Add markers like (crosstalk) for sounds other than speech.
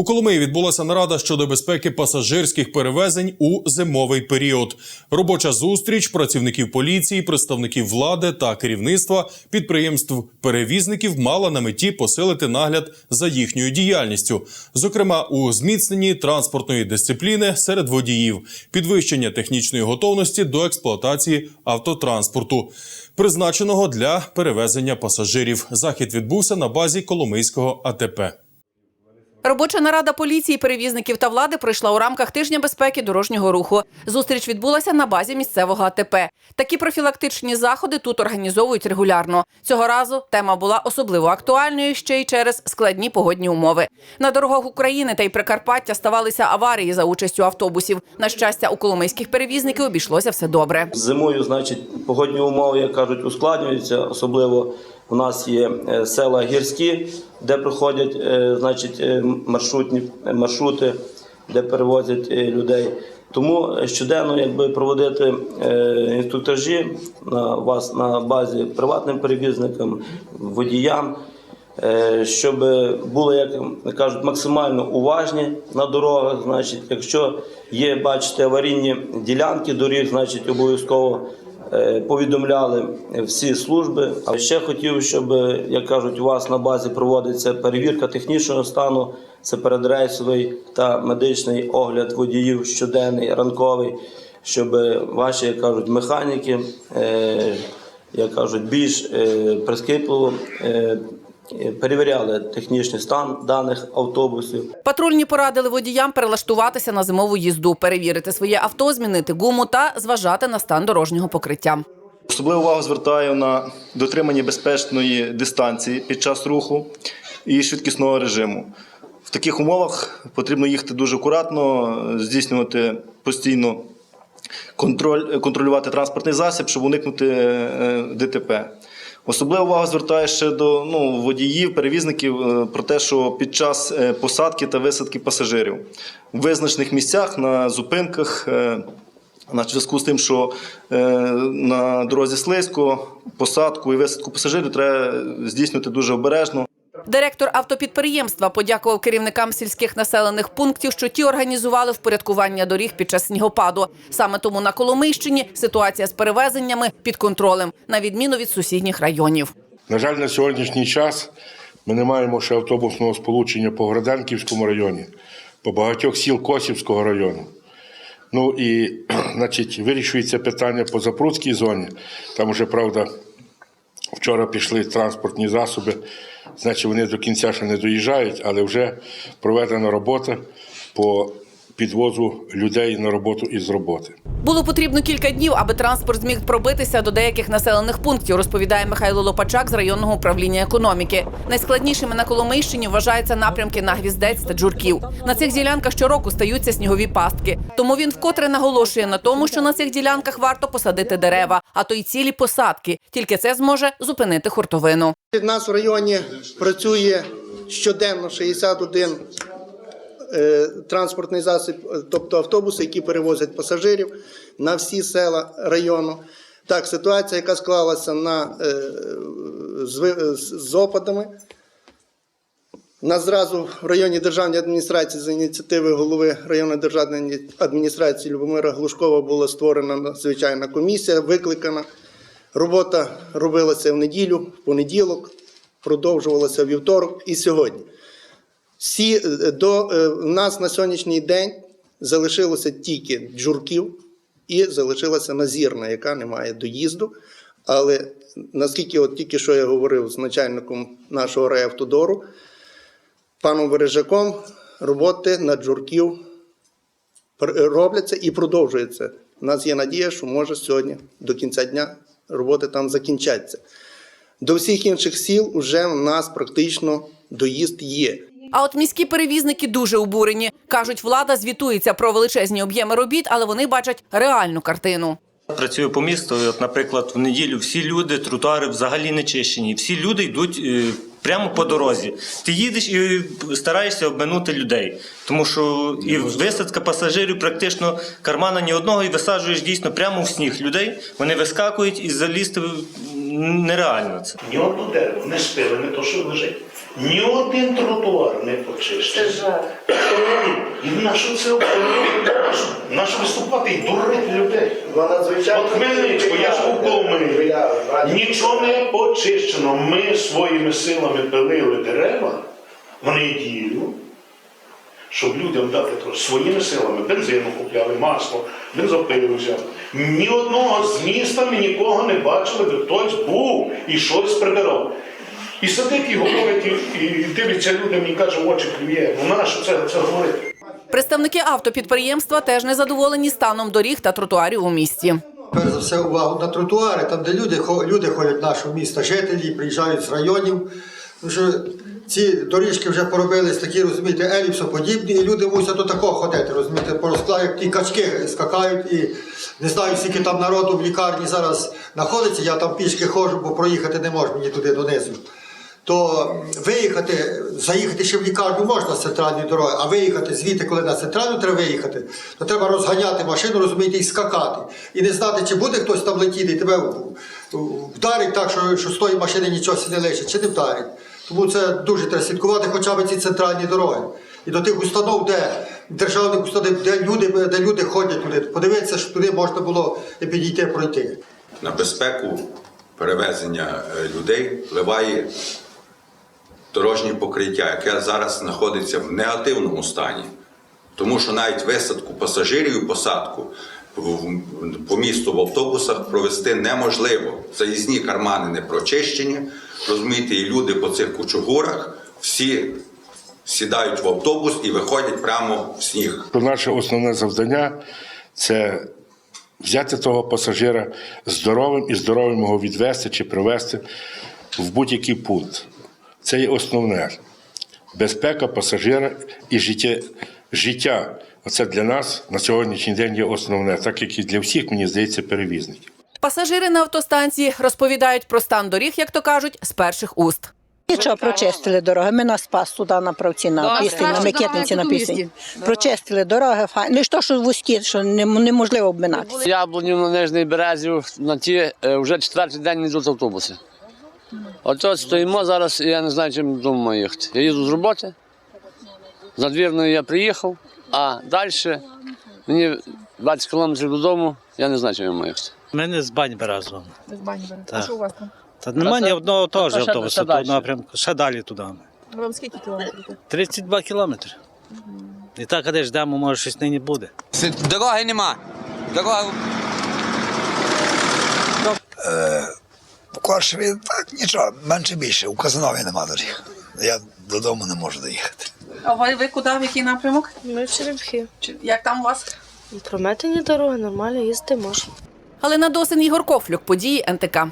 У Коломиї відбулася нарада щодо безпеки пасажирських перевезень у зимовий період. Робоча зустріч працівників поліції, представників влади та керівництва підприємств-перевізників мала на меті посилити нагляд за їхньою діяльністю, зокрема у зміцненні транспортної дисципліни серед водіїв, підвищення технічної готовності до експлуатації автотранспорту, призначеного для перевезення пасажирів. Захід відбувся на базі Коломийського АТП. Робоча нарада поліції, перевізників та влади пройшла у рамках тижня безпеки дорожнього руху. Зустріч відбулася на базі місцевого АТП. Такі профілактичні заходи тут організовують регулярно. Цього разу тема була особливо актуальною ще й через складні погодні умови. На дорогах України та й Прикарпаття ставалися аварії за участю автобусів. На щастя, у коломийських перевізників обійшлося все добре. Зимою, значить, погодні умови, як кажуть, ускладнюються. Особливо у нас є е, села гірські, де проходять е, значить, е, маршрутні маршрути, де перевозять людей. Тому щоденно якби проводити інструктажі на вас на базі приватним перевізникам, водіям, щоб були, як кажуть, максимально уважні на дорогах. Значить, якщо є, бачите, аварійні ділянки доріг, значить обов'язково повідомляли всі служби. А ще хотів, щоб, як кажуть, у вас на базі проводиться перевірка технічного стану. Це передрейсовий та медичний огляд водіїв щоденний, ранковий, щоб ваші, як кажуть, механіки, е, як кажуть, більш е, прискіпливо е, перевіряли технічний стан даних автобусів. Патрульні порадили водіям перелаштуватися на зимову їзду, перевірити своє авто, змінити гуму та зважати на стан дорожнього покриття. Особливу увагу звертаю на дотримання безпечної дистанції під час руху і швидкісного режиму. В таких умовах потрібно їхати дуже акуратно, здійснювати постійно контроль, контролювати транспортний засіб, щоб уникнути е, ДТП. Особливу увагу звертаю ще до ну, водіїв, перевізників е, про те, що під час е, посадки та висадки пасажирів в визначених місцях на зупинках. е, на зв'язку з тим, що на дорозі слизько, посадку і висадку пасажирів треба здійснювати дуже обережно. Директор автопідприємства подякував керівникам сільських населених пунктів, що ті організували впорядкування доріг під час снігопаду. Саме тому на Коломийщині ситуація з перевезеннями під контролем, на відміну від сусідніх районів. На жаль, на сьогоднішній час ми не маємо ще автобусного сполучення по Граденківському районі, по багатьох сіл Косівського району. Ну і, (clears throat) значить, вирішується питання по Запруцькій зоні. Там вже, правда, вчора пішли транспортні засоби, значить, вони до кінця ще не доїжджають, але вже проведена робота по підвозу людей на роботу із роботи. Було потрібно кілька днів, аби транспорт зміг пробитися до деяких населених пунктів, розповідає Михайло Лопачак з районного управління економіки. Найскладнішими на Коломийщині вважаються напрямки на Гвіздець та Джурків. На цих ділянках щороку стаються снігові пастки. Тому він вкотре наголошує на тому, що на цих ділянках варто посадити дерева, а то й цілі посадки. Тільки це зможе зупинити хуртовину. У нас в районі працює щоденно 61 е, транспортний засіб, е, тобто автобуси, які перевозять пасажирів на всі села району. Так, ситуація, яка склалася на, е, з, з, опадами. У нас зразу в районній державній адміністрації за ініціативи голови районної державної адміністрації Любомира Глушкова була створена надзвичайна комісія, викликана. Робота робилася в неділю, в понеділок, продовжувалася в вівторок і сьогодні. Всі, е, до, е, в нас на сьогоднішній день залишилося тільки джурків і залишилася назірна, яка не має доїзду. Але наскільки от тільки що я говорив з начальником нашого райавтодору, паном Бережаком, роботи на джурків робляться і продовжуються. У нас є надія, що може сьогодні до кінця дня роботи там закінчаться. До всіх інших сіл вже в нас практично доїзд є. А от міські перевізники дуже обурені. кажуть, влада звітується про величезні об'єми робіт, але вони бачать реальну картину. Працюю по місту. і От, наприклад, в неділю всі люди, тротуари взагалі не чищені. Всі люди йдуть е, прямо по дорозі. Ти їдеш і стараєшся обминути людей, тому що і висадка пасажирів практично кармана ні одного, і висаджуєш дійсно прямо в сніг людей. Вони вискакують і залізти нереально це. Ні одне дерево не спили, не то, що лежить. Ні один тротуар не почищений. І на що це обговорювати? На що виступати і дурити людей? Вона звичайно. От Хмельничку, я ж був коло Мирі. Нічого не почищено. Ми своїми силами пилили дерева в неділю, щоб людям дати то своїми силами бензину купляли, масло, бензопилу взяли. Ні одного з міста ми нікого не бачили, де хтось був і щось прибирав. І сидить і говорить, і, і дивиться людям і каже, очі клює. Ну нащо це, це говорити? Представники автопідприємства теж незадоволені станом доріг та тротуарів у місті. Перш за все увагу на тротуари, там, де люди, хо- люди ходять нашого міста, жителі, приїжджають з районів. Тому що ці доріжки вже поробились такі, розумієте, еліпсоподібні, і люди мусять до такого ходити, розумієте, по розкладу, як ті качки скакають, і не знаю, скільки там народу в лікарні зараз знаходиться, я там пішки ходжу, бо проїхати не можу мені туди донизу. То виїхати, заїхати ще в лікарню можна з центральної дороги, а виїхати звідти, коли на центральну треба виїхати, то треба розганяти машину, розумієте, і скакати. І не знати, чи буде хтось там летіти, і тебе вдарить так, що, що з тої машини нічого не лишить, чи не вдарить. Тому це дуже треба слідкувати хоча б ці центральні дороги. І до тих установ, де державних установ, де люди, де люди ходять туди, подивитися, що туди можна було і підійти пройти. на безпеку перевезення е, людей впливає дорожнє покриття, яке зараз знаходиться в негативному стані. Тому що навіть висадку пасажирів і посадку по місту в автобусах провести неможливо. Заїзні кармани не прочищені, розумієте, і люди по цих кучугурах всі сідають в автобус і виходять прямо в сніг. Наше основне завдання це взяти того пасажира здоровим і здоровим його відвести чи привезти в будь-який пункт. Це є основне. Безпека пасажира і життя. життя. Оце для нас на сьогоднішній день є основне, так як і для всіх, мені здається, перевізників. Пасажири на автостанції розповідають про стан доріг, як то кажуть, з перших уст. Нічого, прочистили дороги. Ми на спас туди на правці, на пісні, на Микитниці на пісні. Прочистили дороги, файно. Лише то, що вузькі, що неможливо обминатися. Яблунів на Нижній Березів на ті е, вже четвертий день не йдуть автобуси. Ото стоїмо зараз, і я не знаю, чим додому їхати. Я їду з роботи, з надвірної я приїхав, а далі мені 20 кілометрів додому, я не знаю, чим я маю їхати. У мене з бань разом. З бані бере. Так. А що у вас там? Та немає ні одного того ж ще- автобуса ще того далі. напрямку. Ще далі туди. Вам скільки кілометрів? 32 кілометри. І так, а де ждемо, може щось нині буде. Дороги нема. Дорога В Коршеві так нічого, менше більше. У Казанові нема доріг. Я додому не можу доїхати. А ви, ви куди, в який напрямок? Ми в Черемхи. Чи- Як там у вас? Прометені дороги, нормально їздити можна. на Досин, Ігор Кофлюк, події НТК.